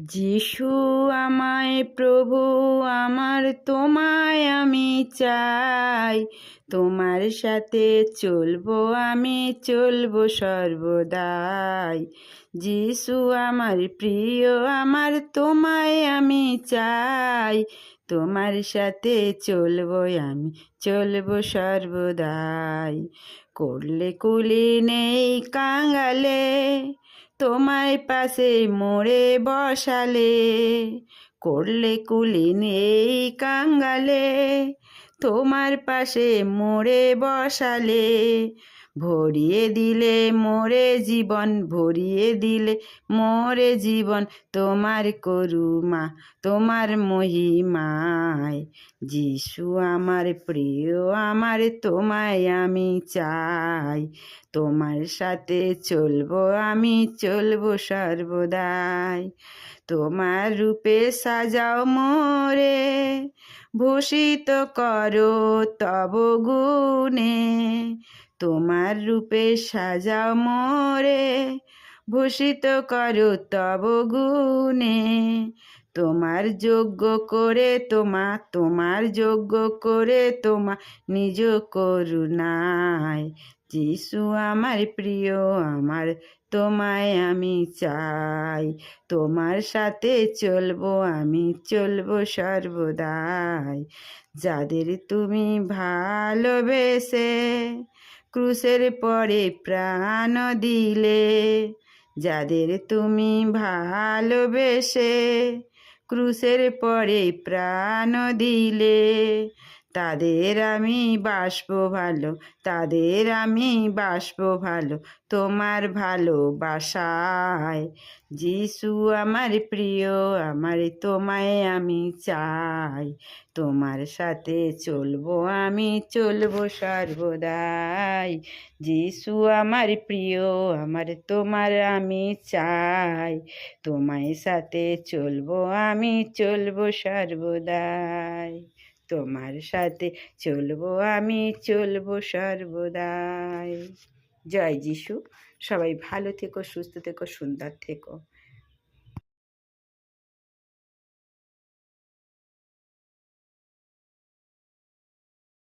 যিশু আমায়, প্রভু আমার, তোমায় আমি চাই। তোমার সাথে চলবো, আমি চলবো সর্বদাই। যিশু আমার প্রিয়, আমার, তোমায় আমি চাই। তোমার সাথে চলবো, আমি চলবো সর্বদাই। করলে কুলি নেই কাঙালে তোমায় পাশে মোড়ে বসালে করলে কুলিন এই কাঙ্গালে তোমার পাশে মোড়ে বসালে ভরিয়ে দিলে মোরে জীবন, ভরিয়ে দিলে মোরে জীবন। তোমার করুমা, তোমার মহিমায়, যিশু আমার প্রিয়, আমার তোমায় আমি চাই। তোমার সাথে চলবো, আমি চলবো সর্বদাই। তোমার রূপে সাজাও মোরে, ভূষিত করো তব গুণে। তোমার রূপে সাজাও মোরে, ভূষিত করো তব গুণে। তোমার যোগ্য করে তোমা, তোমার যোগ্য করে তোমা নিজ করুণায়। যিশু আমার প্রিয়, আমার তোমায় আমি চাই। তোমার সাথে চলবো, আমি চলবো সর্বদাই। যাদের তুমি ভালোবেসে ক্রুশের পরে প্রাণ দিলে যাদের তুমি ভালোবেসে ক্রুশের পরে প্রাণ দিলে তাদের আমি বাসব ভালো, তাদের আমি বাসব ভালো, তোমার ভালোবাসায়। যিশু আমার প্রিয়, আমার তোমায় আমি চাই, তোমার সাথে চলবো আমি, চলবো সর্বদাই। যিশু আমার প্রিয়, আমার তোমার আমি চাই, তোমায় সাথে চলবো আমি, চলবো সর্বদাই। তোমার সাথে চলবো আমি, চলবো সর্বদাই। জয় যিশু। সবাই ভালো থেকো, সুস্থ থেকো, সুন্দর থেকো।